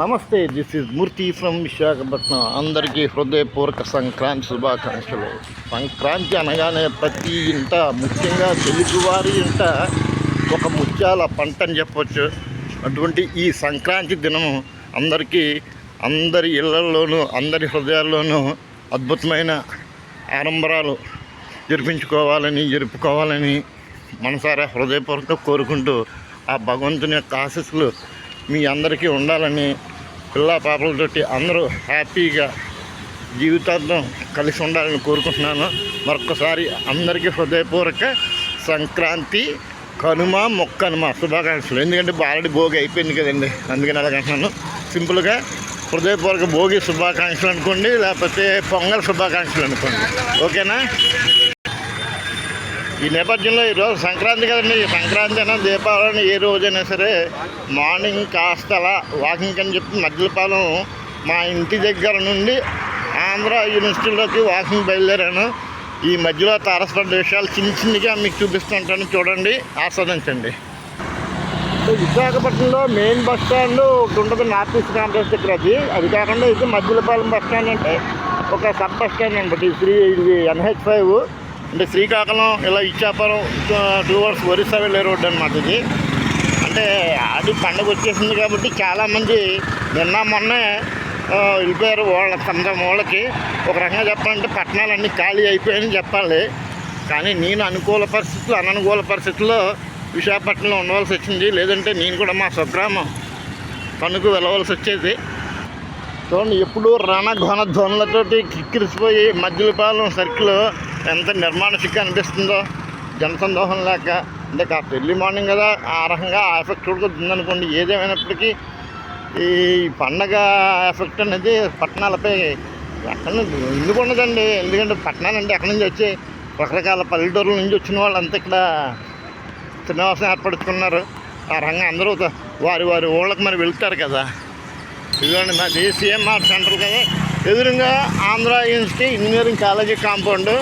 నమస్తే this is Murthy from Visakhapatnam. అందరికీ హృదయపూర్వక సంక్రాంతి శుభాకాంక్షలు. సంక్రాంతి అనగానే ప్రతి ఇంట ముఖ్యంగా తెలుగువారి ఇంట ఒక ముత్యాల పంట అని చెప్పొచ్చు. అటువంటి ఈ సంక్రాంతి దినం అందరికీ అందరి ఇళ్ళలోనూ అందరి హృదయాల్లోనూ అద్భుతమైన ఆడంబరాలు జరిపించుకోవాలని జరుపుకోవాలని మనసారా హృదయపూర్వకంగా కోరుకుంటూ ఆ భగవంతుని యొక్క ఆశస్సులు మీ అందరికీ ఉండాలని పిల్ల పాపలతోటి అందరూ హ్యాపీగా జీవితాంతం కలిసి ఉండాలని కోరుకుంటున్నాను. మరొకసారి అందరికీ హృదయపూర్వక సంక్రాంతి కనుమ మొక్కనుమ శుభాకాంక్షలు. ఎందుకంటే ఆల్రెడీ భోగి అయిపోయింది కదండి. అందుకని అలాగంటున్నాను సింపుల్గా హృదయపూర్వక భోగి శుభాకాంక్షలు అనుకోండి లేకపోతే పొంగల్ శుభాకాంక్షలు అనుకోండి. ఓకేనా? ఈ నేపథ్యంలో ఈరోజు సంక్రాంతి కదండి. ఈ సంక్రాంతి అయినా దీపావళి అయినా ఏ రోజైనా సరే మార్నింగ్ కాస్త అలా వాకింగ్ అని చెప్పి మధ్యలపాలెం మా ఇంటి దగ్గర నుండి ఆంధ్ర యూనివర్సిటీలోకి వాకింగ్ బయలుదేరాను. ఈ మధ్యలో తారసపడ్డ విషయాలు చిన్న చిన్నగా మీకు చూపిస్తుంటాను. చూడండి ఆస్వాదించండి. విశాఖపట్నంలో మెయిన్ బస్ స్టాండ్ ఒకటి ఉంటుంది నార్త్ ఈస్ట్ కాంప్లెక్స్ దగ్గర అది. అది కాకుండా ఇది మధ్యలపాలెం బస్ స్టాండ్ అంటే ఒక సబ్ బస్ స్టాండ్ అనమాట. ఇది శ్రీ ఇది ఎన్హెచ్ ఫైవ్. అంటే శ్రీకాకుళం ఇలా ఇచ్చాపురం టూ అవర్స్ ఒరిస్సా వెళ్ళే రోడ్డు అనమాట ఇది. అంటే అది పండగ వచ్చేసింది కాబట్టి చాలామంది నిన్న మొన్నే వెళ్ళిపోయారు వాళ్ళ కొంత వాళ్ళకి. ఒక రకంగా చెప్పాలంటే పట్టణాలన్నీ ఖాళీ అయిపోయాయని చెప్పాలి. కానీ నేను అనుకూల పరిస్థితులు అననుకూల పరిస్థితుల్లో విశాఖపట్నంలో ఉండవలసి వచ్చింది. లేదంటే నేను కూడా మా స్వగ్రామం పనుకు వెళ్ళవలసి వచ్చేది. చూడండి ఎప్పుడు రణ ఘన ధ్వనులతోటి కిక్కిరిసిపోయి మధ్యలపాలెం సర్కిల్ ఎంత నిర్మాణ శక్తి అనిపిస్తుందో జనసందోహం లేక అంటే కాస్త ఎర్లీ మార్నింగ్ కదా ఆ రకంగా ఆ ఎఫెక్ట్ ఉందనుకోండి. ఏదేమైనప్పటికీ ఈ పండగ ఎఫెక్ట్ అనేది పట్టణాలపై ఎక్కడ నుంచి ఎందుకు ఉండదండి ఎందుకంటే పట్టణాలు అంటే ఎక్కడి నుంచి వచ్చి రకరకాల పల్లెటూరుల నుంచి వచ్చిన వాళ్ళు అంతా ఇక్కడ శ్రీనివాసం ఏర్పరచుకున్నారు. ఆ రంగం అందరూ వారి వారి ఊళ్ళకి మరి వెళ్తారు కదా. ఇదిగోండి నాది సిఎంఆర్ సెంటర్ కదా. ఎదురుగా Andhra university engineering college compound.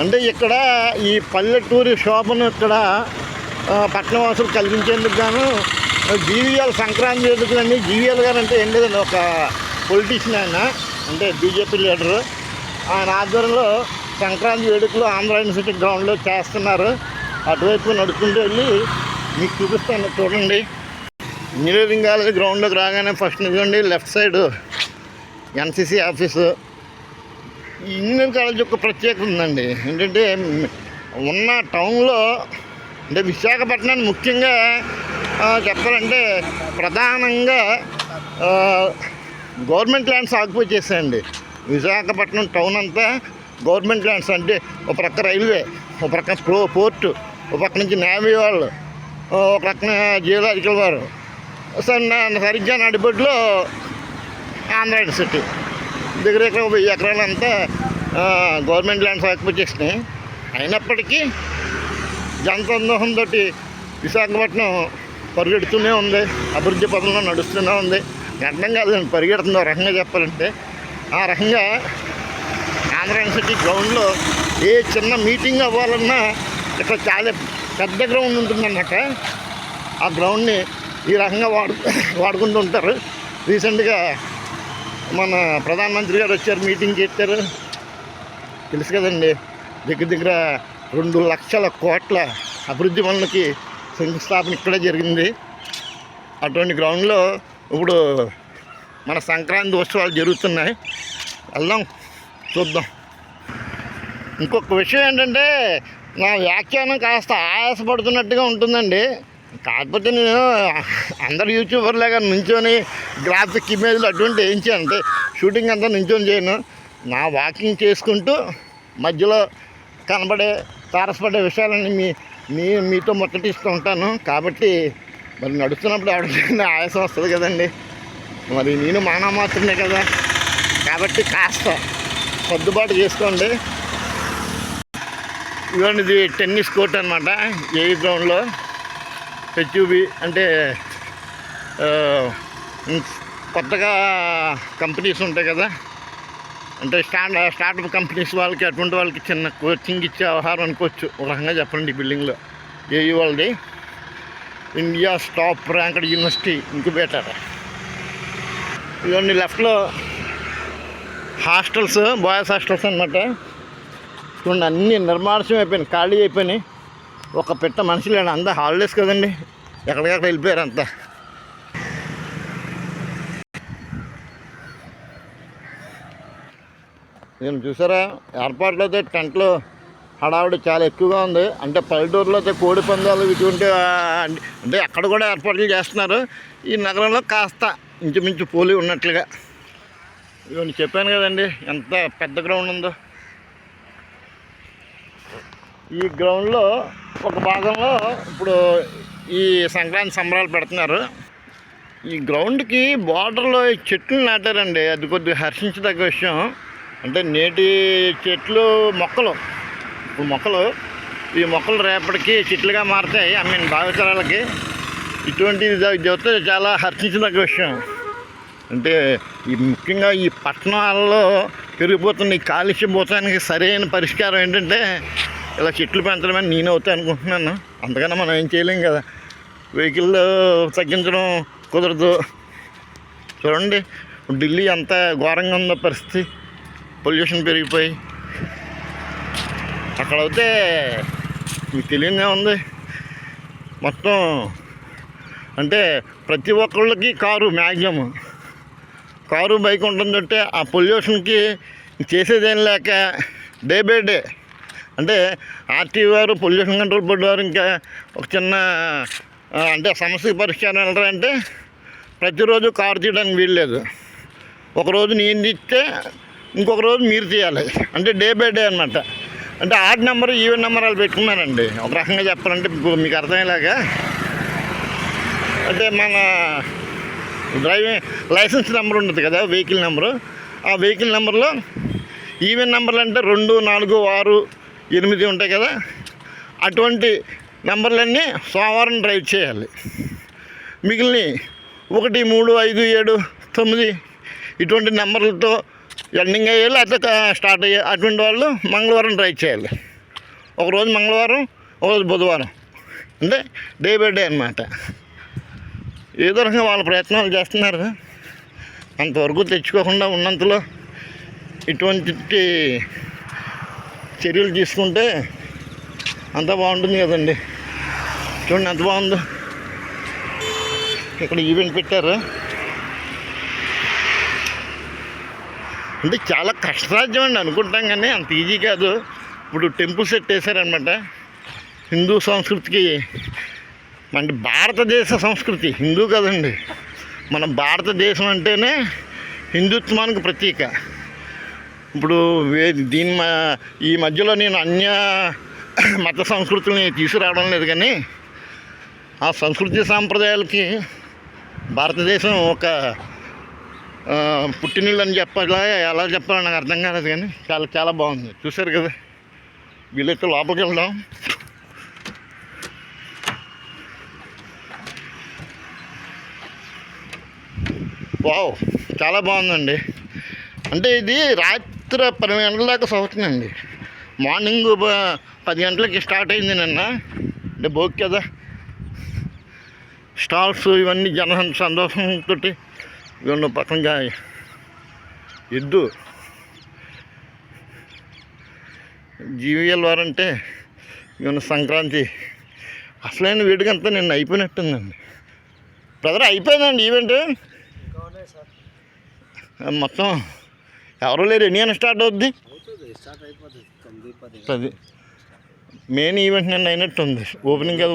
అంటే ఇక్కడ ఈ పల్లెటూరి శోభను ఇక్కడ పట్టణవాసులు కల్పించేందుకు గాను జీవీఎల్ సంక్రాంతి వేడుకలన్నీ జీవీఎల్ గారు అంటే ఏం లేదండి ఒక పొలిటీషియన్ ఆయన అంటే బీజేపీ లీడరు. ఆయన ఆధ్వర్యంలో సంక్రాంతి వేడుకలు ఆంధ్ర యూనివర్సిటీ గ్రౌండ్లో చేస్తున్నారు. అటువైపు నడుచుకుంటూ వెళ్ళి మీకు చూపిస్తాను చూడండి. ఇంజనీరింగ్ కాలేజ్ గ్రౌండ్లోకి రాగానే first నిజండి left side NCC office. Engineering college యొక్క ప్రత్యేకత ఉందండి. ఏంటంటే ఉన్న టౌన్లో అంటే విశాఖపట్నాన్ని ముఖ్యంగా చెప్పాలంటే ప్రధానంగా గవర్నమెంట్ ల్యాండ్స్ ఆక్యుపై చేశాయండి. విశాఖపట్నం టౌన్ అంతా గవర్నమెంట్ ల్యాండ్స్ అంటే ఒక ప్రక్క రైల్వే ఒక ప్రక్క స్లో పోర్టు ఒక పక్క నుంచి నేవీ వాళ్ళు ఒక ప్రక్కన జియోలాజికల్ వారు. సరే నా- సరిగ్గా నడిపట్లో ఆంధ్ర యూనివర్సిటీ. దగ్గర దగ్గర వెయ్యి ఎకరాలంతా గవర్నమెంట్ ల్యాండ్స్ ఆక్యుపై చేసినాయి అయినప్పటికీ జనసందోహంతో విశాఖపట్నం పరిగెడుతూనే ఉంది అభివృద్ధి పదంలో నడుస్తూనే ఉంది. గంటం కాదు పరిగెడుతుంది ఒక రకంగా చెప్పాలంటే ఆ రకంగా ఆంధ్ర యూనివర్సిటీ గ్రౌండ్లో ఏ చిన్న మీటింగ్ అవ్వాలన్నా ఇక్కడ చాలా పెద్ద గ్రౌండ్ ఉంటుందన్నమాట. ఆ గ్రౌండ్ని ఈ రకంగా వాడు వాడుకుంటూ ఉంటారు. రీసెంట్గా మన ప్రధానమంత్రి గారు వచ్చారు మీటింగ్ చేశారు. తెలుసు కదండి దగ్గర దగ్గర రెండు లక్షల కోట్ల అభివృద్ధి పనులకి శంకుస్థాపన ఇక్కడే జరిగింది. అటువంటి గ్రౌండ్లో ఇప్పుడు మన సంక్రాంతి ఉత్సవాలు జరుగుతున్నాయి. వెళ్దాం చూద్దాం. ఇంకొక విషయం ఏంటంటే నా వ్యాఖ్యానం కాస్త ఆయాసపడుతున్నట్టుగా ఉంటుందండి. కాకపోతే నేను అందరు యూట్యూబర్లాగా నుంచొని గ్రాఫిక్ ఇమేజ్లు అటువంటి వేయించాను అంటే షూటింగ్ అంతా నుంచొని చేయను. నా వాకింగ్ చేసుకుంటూ మధ్యలో కనబడే తారసపడే విషయాలన్నీ మీ మీ మీతో ముచ్చటిస్తూ ఉంటాను. కాబట్టి మరి నడుస్తున్నప్పుడు ఎవరికైనా ఆయాసం వస్తుంది కదండి. మరి నేను మానవ మాత్రమే కదా. కాబట్టి కాస్త సర్దుబాటు చేసుకోండి. ఇవన్నీ టెన్నిస్ కోర్ట్ అనమాట ఏ గ్రౌండ్లో. హెచ్యూబి అంటే కొత్తగా కంపెనీస్ ఉంటాయి కదా. అంటే స్టాండ్ స్టార్టప్ కంపెనీస్ వాళ్ళకి అటువంటి వాళ్ళకి చిన్న కోచింగ్ ఇచ్చే వ్యవహారం అనుకోవచ్చు. ఒక రకంగా చెప్పండి ఈ బిల్డింగ్లో ఏయూ వాళ్ళది? India top ranked university incubator. ఇవన్నీ లెఫ్ట్లో హాస్టల్స్ బాయ్స్ హాస్టల్స్ అనమాట చూడండి అన్నీ నిర్మాణం అయిపోయినాయి ఖాళీ అయిపోయినాయి. ఒక పెట్ట మనిషి లేడు అంతా హాలిడేస్ కదండి. ఎక్కడికక్కడ వెళ్ళిపోయారు అంతా. నేను చూసారా? ఏర్పాట్లు అయితే టెంట్లో హడావిడి చాలా ఎక్కువగా ఉంది. అంటే పల్లెటూరులో అయితే కోడి పందాలు ఇటువంటి అంటే అక్కడ కూడా ఏర్పాట్లు చేస్తున్నారు. ఈ నగరంలో కాస్త ఇంచుమించు పోలి ఉన్నట్లుగా. ఇవన్నీ చెప్పాను కదండి ఎంత పెద్ద గ్రౌండ్ ఉందో. ఈ గ్రౌండ్లో ఒక భాగంలో ఇప్పుడు ఈ సంక్రాంతి సంబరాలు పెడుతున్నారు. ఈ గ్రౌండ్కి బార్డర్లో ఈ చెట్లు నాటారండి. అది కొద్దిగా హర్షించదగ్గ విషయం. అంటే నేటి చెట్లు మొక్కలు. ఇప్పుడు మొక్కలు ఈ మొక్కలు రేపటికి చెట్లుగా మారుతాయి. ఐ మీన్ భావితరాలకి. ఇటువంటి ఇది చాలా హర్షించదగ్గ విషయం. అంటే ఈ ముఖ్యంగా ఈ పట్టణాల్లో పెరిగిపోతున్న ఈ కాలుష్య భూతానికి సరైన పరిష్కారం ఏంటంటే ఇలా చెట్లు పెంచడమని నేను అవుతాయి అనుకుంటున్నాను. అంతకన్నా మనం ఏం చేయలేం కదా. వెహికల్ తగ్గించడం కుదరదు. చూడండి ఢిల్లీ ఎంత ఘోరంగా ఉందో పరిస్థితి. పొల్యూషన్ పెరిగిపోయి. అక్కడ అయితే మీకు తెలియదే ఉంది. మొత్తం అంటే ప్రతి ఒక్కళ్ళకి కారు మ్యాక్సిమం. కారు బైక్ ఉంటుందంటే ఆ పొల్యూషన్కి చేసేదేం లేక డే బై డే అంటే ఆర్టీ వారు పొల్యూషన్ కంట్రోల్ బోర్డు వారు ఇంకా ఒక చిన్న అంటే సమస్య పరిష్కారం వెళ్ళారంటే ప్రతిరోజు కారు తీయడానికి వీల్లేదు ఒకరోజు నేను తీస్తే ఇంకొక రోజు మీరు తీయాలి. అంటే డే బై డే అనమాట అంటే ఆడ్ నెంబర్ ఈవెన్ నెంబర్ వాళ్ళు పెట్టుకున్నారండి. ఒక రకంగా చెప్పాలంటే ఇప్పుడు మీకు అర్థమయ్యేలాగా. అంటే మన డ్రైవింగ్ లైసెన్స్ నెంబర్ ఉంటుంది కదా వెహికల్ నెంబరు. ఆ వెహికల్ నెంబర్లో ఈవెన్ నెంబర్లు అంటే రెండు నాలుగు ఆరు ఎనిమిది ఉంటాయి కదా అటువంటి నెంబర్లన్నీ సోమవారం డ్రైవ్ చేయాలి. మిగిలిన ఒకటి మూడు ఐదు ఏడు తొమ్మిది ఇటువంటి నెంబర్లతో ఎండింగ్ అయ్యేయాలి అట్లా స్టార్ట్ అయ్యే అటువంటి వాళ్ళు మంగళవారం డ్రైవ్ చేయాలి. ఒకరోజు మంగళవారం ఒకరోజు బుధవారం. అంటే డే బై డే అనమాట ఏదో రకంగా వాళ్ళ ప్రయత్నాలు చేస్తున్నారు అంతవరకు తెచ్చుకోకుండా ఉన్నంతలో ఇటువంటి చర్యలు తీసుకుంటే అంత బాగుంటుంది కదండి. చూడండి ఎంత బాగుందో. ఇక్కడ ఈవెంట్ పెట్టారు. అంటే చాలా కష్టరాజ్యం అండి అనుకుంటాం కానీ అంత ఈజీ కాదు. ఇప్పుడు టెంపుల్ సెట్ వేసారనమాట హిందూ సంస్కృతికి అంటే భారతదేశ సంస్కృతి హిందూ కదండి. మన భారతదేశం అంటేనే హిందుత్వానికి ప్రతీక. ఇప్పుడు వే- దీని మ- ఈ మధ్యలో నేను అన్య మత సంస్కృతుల్ని తీసుకురావడం లేదు కానీ ఆ సంస్కృతి సాంప్రదాయాలకి భారతదేశం ఒక పుట్టినీళ్ళు అని చెప్పాలా ఎలా చెప్పాలో నాకు అర్థం కాలేదు కానీ చాలా చాలా బాగుంది. చూశారు కదా? వీళ్ళైతే లోపలికి వెళ్దాం. వావ్ చాలా బాగుందండి. అంటే ఇది రాత్రి పన్నెండు గంటల దాకా సాగుతుందండి మార్నింగ్ పది గంటలకి స్టార్ట్ అయింది నిన్న. అంటే భోగి కదా. స్టాల్స్ ఇవన్నీ జన సంతోషంతో ఇవన్నీ పక్కనగా ఎద్దు. జీవీఎల్ వారంటే ఇవన్న సంక్రాంతి. అసలైన వేడుకంతా నిన్న అయిపోయినట్టుందండి. బ్రదర్ అయిపోయిందండి ఈవెంట్? మొత్తం ఎవరు లేరు. ఎన్ని అని స్టార్ట్ అవుద్ది? పది మెయిన్ ఈవెంట్ నిన్న అయినట్టుంది. ఓపెనింగ్ కదా.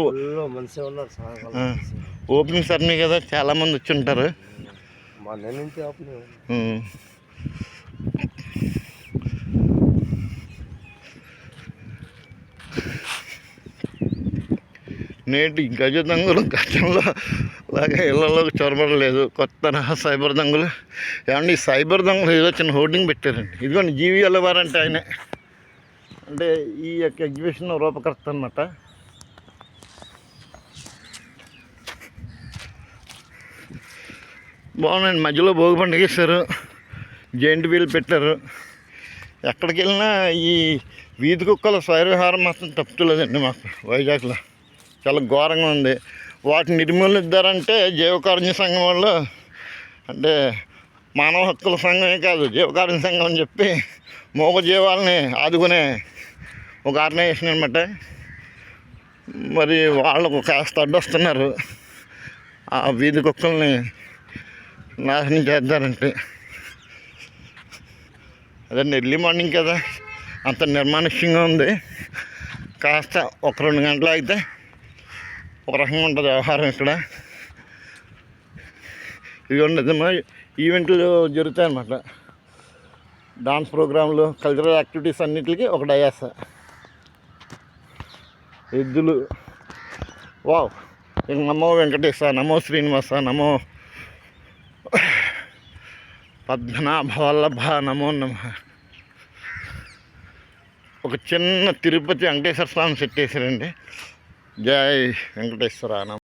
ఓపెనింగ్ సర్ని కదా. చాలామంది వచ్చి ఉంటారు. నేటి గజ దొంగలు గతంలో అలాగే ఇళ్ళలోకి చొరబడలేదు కొత్త తరహా సైబర్ దొంగలు. ఏమండి ఈ సైబర్ దొంగలు ఏదో చిన్న హోర్డింగ్ పెట్టారండి. ఇదిగోండి జీవీఎల్ వారంటే ఆయనే. అంటే ఈ యొక్క ఎగ్జిబిషన్ రూపకర్త అన్నమాట. బాగున్నాయండి మధ్యలో భోగి పండుగ ఇస్తారు జైంట్ వీల్ పెట్టారు. ఎక్కడికి వెళ్ళినా ఈ వీధి కుక్కల స్వైరవిహారం మాత్రం తప్పులేదండి మాకు వైజాగ్లో. చాలా ఘోరంగా ఉంది. వాటిని నిర్మూలిద్దారంటే జీవకారుణ్య సంఘం వాళ్ళు అంటే మానవ హక్కుల సంఘమే కాదు జీవకారుణ్య సంఘం అని చెప్పి మూగ జీవాలని ఆదుకునే ఒక ఆర్గనైజేషన్ అనమాట మరి వాళ్ళకు కాస్త అడ్డొస్తున్నారు. ఆ వీధి కుక్కల్ని నాశనం చేద్దారంటే. అదే ఎర్లీ మార్నింగ్ కదా అంత నిర్మానుష్యంగా ఉంది. కాస్త ఒక రెండు గంటలు అయితే ఒక రకంగా ఉంటుంది వ్యవహారం ఇక్కడ. ఇవి ఉండదు ఈవెంట్లు జరుగుతాయి అన్నమాట డాన్స్ ప్రోగ్రాంలు కల్చరల్ యాక్టివిటీస్ అన్నిటికీ ఒక డయాస. ఎద్దులు. వావ్ ఇక నమో వెంకటేశ నమో శ్రీనివాస నమో పద్మనాభ వల్లభ నమో నమ. ఒక చిన్న తిరుపతి వెంకటేశ్వర స్వామి సెట్ వేసారండి జై వెంకటేశ్వర నమః